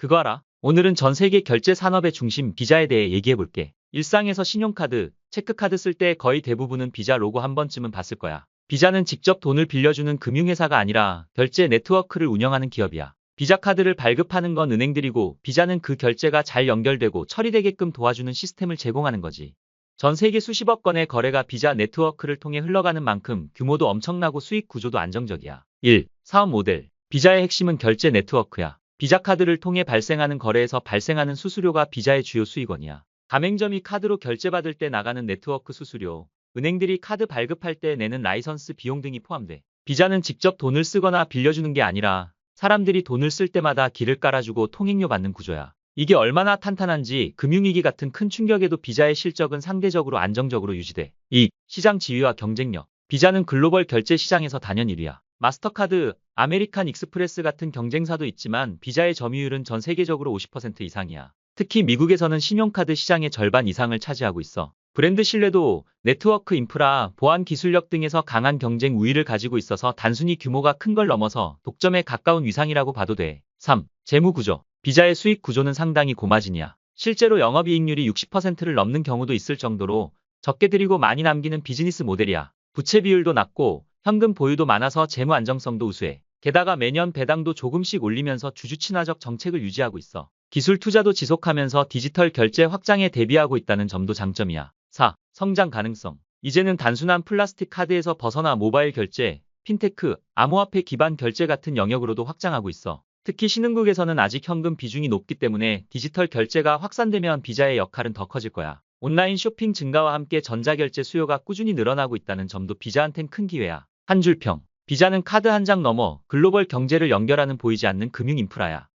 그거 알아? 오늘은 전 세계 결제 산업의 중심 비자에 대해 얘기해 볼게. 일상에서 신용카드, 체크카드 쓸 때 거의 대부분은 비자 로고 한 번쯤은 봤을 거야. 비자는 직접 돈을 빌려주는 금융회사가 아니라 결제 네트워크를 운영하는 기업이야. 비자 카드를 발급하는 건 은행들이고 비자는 그 결제가 잘 연결되고 처리되게끔 도와주는 시스템을 제공하는 거지. 전 세계 수십억 건의 거래가 비자 네트워크를 통해 흘러가는 만큼 규모도 엄청나고 수익 구조도 안정적이야. 1. 사업 모델. 비자의 핵심은 결제 네트워크야. 비자 카드를 통해 발생하는 거래에서 발생하는 수수료가 비자의 주요 수익원이야. 가맹점이 카드로 결제받을 때 나가는 네트워크 수수료, 은행들이 카드 발급할 때 내는 라이선스 비용 등이 포함돼. 비자는 직접 돈을 쓰거나 빌려주는 게 아니라 사람들이 돈을 쓸 때마다 길을 깔아주고 통행료 받는 구조야. 이게 얼마나 탄탄한지 금융위기 같은 큰 충격에도 비자의 실적은 상대적으로 안정적으로 유지돼. 2. 시장 지위와 경쟁력. 비자는 글로벌 결제 시장에서 단연 1위야. 마스터카드, 아메리칸 익스프레스 같은 경쟁사도 있지만 비자의 점유율은 전 세계적으로 50% 이상이야. 특히 미국에서는 신용카드 시장의 절반 이상을 차지하고 있어. 브랜드 신뢰도, 네트워크 인프라, 보안 기술력 등에서 강한 경쟁 우위를 가지고 있어서 단순히 규모가 큰 걸 넘어서 독점에 가까운 위상이라고 봐도 돼. 3. 재무 구조. 비자의 수익 구조는 상당히 고마진이야. 실제로 영업이익률이 60%를 넘는 경우도 있을 정도로 적게 들이고 많이 남기는 비즈니스 모델이야. 부채 비율도 낮고 현금 보유도 많아서 재무 안정성도 우수해. 게다가 매년 배당도 조금씩 올리면서 주주 친화적 정책을 유지하고 있어. 기술 투자도 지속하면서 디지털 결제 확장에 대비하고 있다는 점도 장점이야. 4. 성장 가능성. 이제는 단순한 플라스틱 카드에서 벗어나 모바일 결제, 핀테크, 암호화폐 기반 결제 같은 영역으로도 확장하고 있어. 특히 신흥국에서는 아직 현금 비중이 높기 때문에 디지털 결제가 확산되면 비자의 역할은 더 커질 거야. 온라인 쇼핑 증가와 함께 전자결제 수요가 꾸준히 늘어나고 있다는 점도 비자한텐 큰 기회야. 한줄 평. 비자는 카드 한 장 넘어 글로벌 경제를 연결하는 보이지 않는 금융 인프라야.